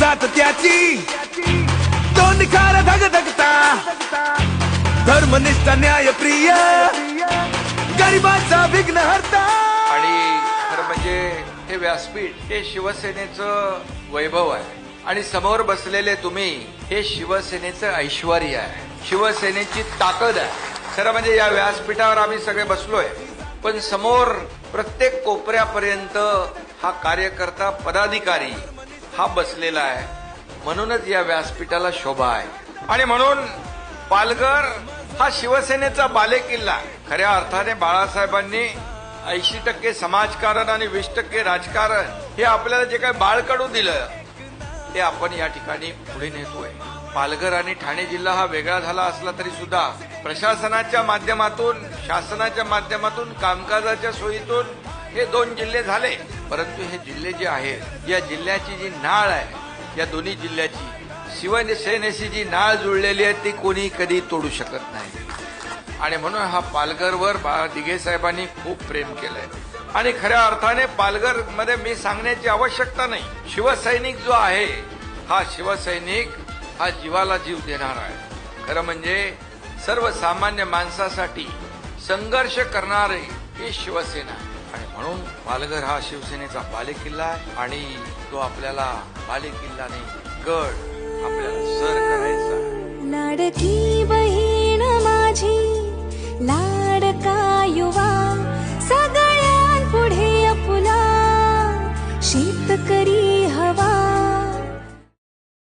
जात त्याची। तो निखार धगधगता धर्मनिष्ठ न्यायप्रिय। गरिबाचा विघ्न हरता। हे व्यासपीठ हे शिवसेनेचं वैभव आहे. आणि समोर बसलेले तुम्ही हे शिवसेनेचं ऐश्वर आहे. शिवसेनेची ताकद आहे. खरं म्हणजे या व्यासपीठावर आम्ही सगळे बसलोय. पण समोर प्रत्येक कोपऱ्यापर्यंत हा कार्यकर्ता पदाधिकारी हा बसलेला आहे. म्हणूनच या व्यासपीठाला शोभा आहे. आणि म्हणून पालघर हा शिवसेनेचा बालेकिल्ला. आहे. खऱ्या अर्थाने बाळासाहेबांनी ऐंशी टक्के समाजकारण आणि वीस टक्के राजकारण हे आपल्याला जे काही बाळकडू दिलं ते आपण या ठिकाणी पुढे नेतोय. पालघर आणि ठाणे जिल्हा हा वेगळा झाला असला तरी सुद्धा प्रशासनाच्या माध्यमातून शासनाच्या माध्यमातून कामकाजाच्या सोयीतून हे दोन जिल्हे झाले. परंतु हे जिल्हे जे आहेत या जिल्ह्याची जी नाळ आहे या दोन्ही जिल्ह्याची शिवसेनेशी जी नाळ जुळलेली आहे ती कोणी कधी तोडू शकत नाही. आणि म्हणून हा पालघरवर दिघे साहेबांनी खूप प्रेम केलंय. आणि खऱ्या अर्थाने पालघरमध्ये मी सांगण्याची आवश्यकता नाही. शिवसैनिक जो आहे हा शिवसैनिक हा जीवाला जीव देणार आहे. खरं म्हणजे सर्वसामान्य माणसासाठी संघर्ष करणारे ही शिवसेना आहे. आणि म्हणून पालघर हा शिवसेनेचा बालेकिल्ला आहे. आणि तो आपल्याला बालेकिल्लाने गड आपल्याला सर करायचा करी हवा.